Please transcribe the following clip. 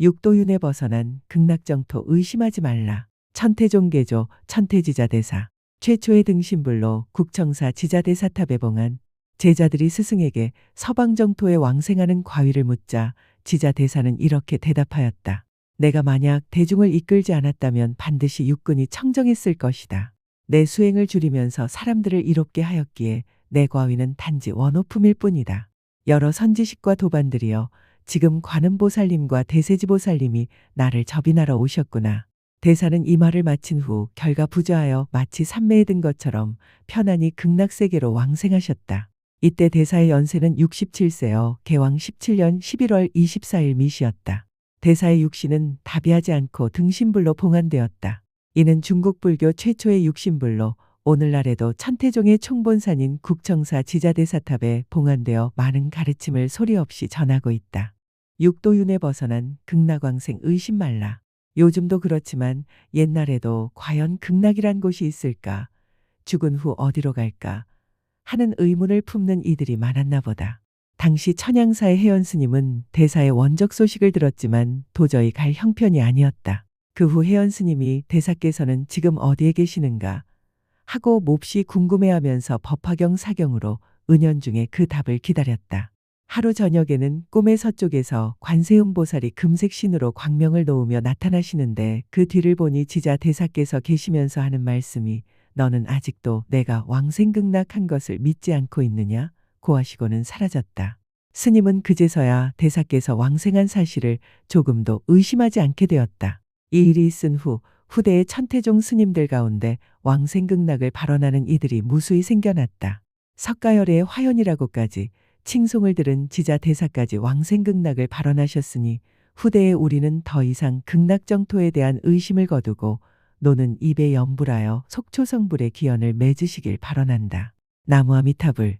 육도윤에 벗어난 극락정토 의심하지 말라. 천태종계조 천태지자대사 최초의 등신불로 국청사 지자대사탑에 봉한 제자들이 스승에게 서방정토에 왕생하는 과위를 묻자 지자대사는 이렇게 대답하였다. 내가 만약 대중을 이끌지 않았다면 반드시 육군이 청정했을 것이다. 내 수행을 줄이면서 사람들을 이롭게 하였기에 내 과위는 단지 원호품일 뿐이다. 여러 선지식과 도반들이여 지금 관음보살님과 대세지보살님이 나를 접인하러 오셨구나. 대사는 이 말을 마친 후 결과 부자하여 마치 산매에 든 것처럼 편안히 극락세계로 왕생하셨다. 이때 대사의 연세는 67세여 개왕 17년 11월 24일 미시였다. 대사의 육신은 다비하지 않고 등신불로 봉안되었다. 이는 중국 불교 최초의 육신불로 오늘날에도 천태종의 총본산인 국청사 지자대사탑에 봉안되어 많은 가르침을 소리 없이 전하고 있다. 육도윤에 벗어난 극락왕생 의심 말라. 요즘도 그렇지만 옛날에도 과연 극락이란 곳이 있을까? 죽은 후 어디로 갈까? 하는 의문을 품는 이들이 많았나 보다. 당시 천양사의 혜연 스님은 대사의 원적 소식을 들었지만 도저히 갈 형편이 아니었다. 그 후 혜연 스님이 대사께서는 지금 어디에 계시는가? 하고 몹시 궁금해하면서 법화경 사경으로 은연중에 그 답을 기다렸다. 하루 저녁에는 꿈의 서쪽에서 관세음 보살이 금색 신으로 광명을 놓으며 나타나시는데 그 뒤를 보니 지자 대사께서 계시면서 하는 말씀이 너는 아직도 내가 왕생극락한 것을 믿지 않고 있느냐? 고하시고는 사라졌다. 스님은 그제서야 대사께서 왕생한 사실을 조금도 의심하지 않게 되었다. 이 일이 있은 후 후대의 천태종 스님들 가운데 왕생극락을 발언하는 이들이 무수히 생겨났다. 석가열의 화연이라고까지 칭송을 들은 지자 대사까지 왕생극락을 발언하셨으니 후대에 우리는 더 이상 극락정토에 대한 의심을 거두고 노는 입에 염불하여 속초성불의 기원을 맺으시길 발언한다. 나무아미타불